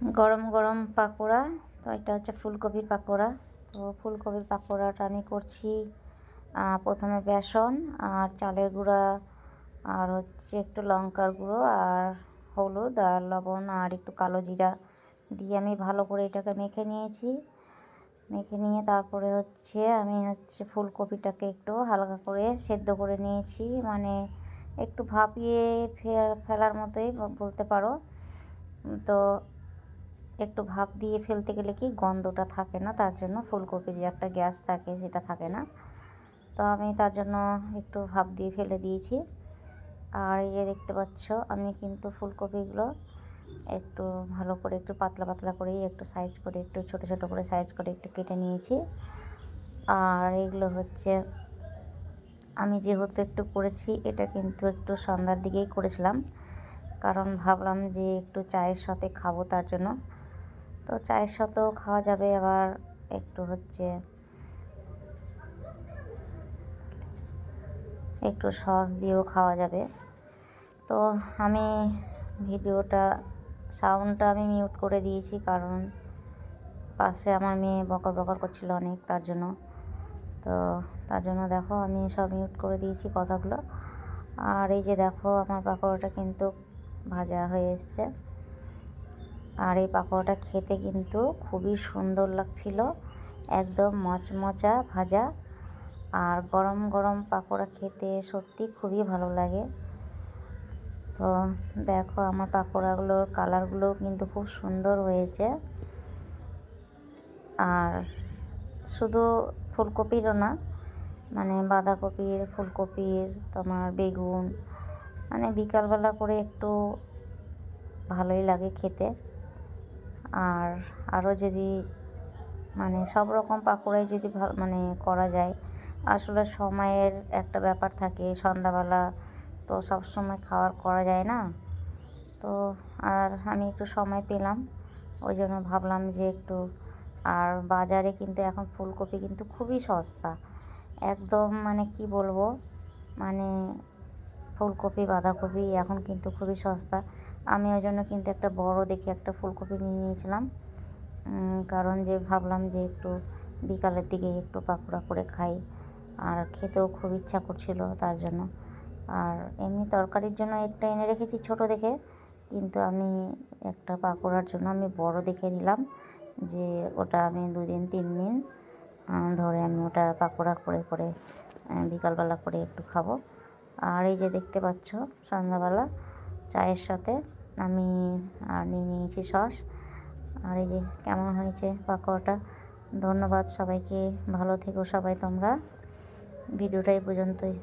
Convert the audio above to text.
গরম গরম পাকোড়া, তো এটা হচ্ছে ফুলকপির পাকোড়া। তো ফুলকপির পাকোড়াটা আমি করছি প্রথমে বেসন আর চালের গুঁড়া আর হচ্ছে একটু লঙ্কার গুঁড়ো আর হলুদ আর লবণ আর একটু কালো জিরা দিয়ে আমি ভালো করে এটাকে মেখে নিয়েছি। মেখে নিয়ে তারপরে হচ্ছে আমি হচ্ছে ফুলকপিটাকে একটু হালকা করে সেদ্ধ করে নিয়েছি। মানে একটু ভাপিয়ে ফেলার মতোই বলতে পারো। তো একটু ভাপ দিয়ে ফেলতে গেলে কি গন্ধটা থাকে না? তার জন্য ফুলকপির যে একটা গ্যাস থাকে সেটা থাকে না। তো আমি তার জন্য একটু ভাপ দিয়ে ফেলে দিয়েছি। আর এই যে দেখতে পাচ্ছ, আমি কিন্তু ফুলকপিগুলো একটু ভালো করে একটু পাতলা পাতলা করেই একটু সাইজ করে একটু ছোট ছোট করে সাইজ করে একটু কেটে নিয়েছি। আর এগুলো হচ্ছে, আমি যেহেতু একটু করেছি, এটা কিন্তু একটু সন্ধ্যার দিকেই করেছিলাম। কারণ ভাবলাম যে একটু চায়ের সাথে খাব তার জন্য। তো চায়ের সাথেও খাওয়া যাবে, আবার একটু হচ্ছে একটু সস দিয়েও খাওয়া যাবে। তো আমি ভিডিওটা, সাউন্ডটা আমি মিউট করে দিয়েছি, কারণ পাশে আমার মেয়ে বকর বকর করছিল অনেক তার জন্য। তো তার জন্য দেখো আমি সব মিউট করে দিয়েছি কথাগুলো। আর এই যে দেখো আমার পাকোড়াটা কিন্তু ভাজা হয়ে এসছে। আর এই পাকোড়াটা খেতে কিন্তু খুবই সুন্দর লাগছিল। একদম মচমচা ভাজা। আর গরম গরম পাকোড়া খেতে সত্যি খুবই ভালো লাগে। তো দেখো আমার পাকোড়াগুলোর কালারগুলো কিন্তু খুব সুন্দর হয়েছে। আর শুধু ফুলকপিরও না মানে বাঁধাকপির, ফুলকপির, তোমার বেগুন মানে বিকালবেলা করে একটু ভালোই লাগে খেতে। আর আরও যদি মানে সব রকম পাকোড়াই যদি মানে করা যায়, আসলে সময়ের একটা ব্যাপার থাকে, সন্ধ্যাবেলা তো সব সময় খাওয়ার করা যায় না। তো আর আমি একটু সময় পেলাম, ওই জন্য ভাবলাম যে একটু, আর বাজারে কিন্তু এখন ফুলকপি কিন্তু খুবই সস্তা। একদম মানে কি বলব মানে ফুলকপি, বাঁধাকপি এখন কিন্তু খুবই সস্তা। আমি ওই জন্য কিন্তু একটা বড় দেখে একটা ফুলকপি নিয়ে নিয়েছিলাম। কারণ যে ভাবলাম যে একটু বিকালের দিকে একটু পাকোড়া করে খাই। আর খেতেও খুব ইচ্ছা করছিল তার জন্য। আর এমনি তরকারির জন্য একটা এনে রেখেছি ছোট দেখে। কিন্তু আমি একটা পাকোড়ার জন্য আমি বড় দেখে নিলাম যে ওটা আমি দুদিন তিন দিন ধরে আমি ওটা পাকোড়া করে করে বিকালবেলা করে একটু খাব। আর এই যে দেখতে পাচ্ছ সন্ধ্যাবেলা চায়ের সাথে আমি আর নিয়ে নিয়েছি সস। আর এই যে কেমন হয়েছে পাকোড়াটা? ধন্যবাদ সবাইকে। ভালো থেকো সবাই তোমরা। ভিডিওটাই পর্যন্তই।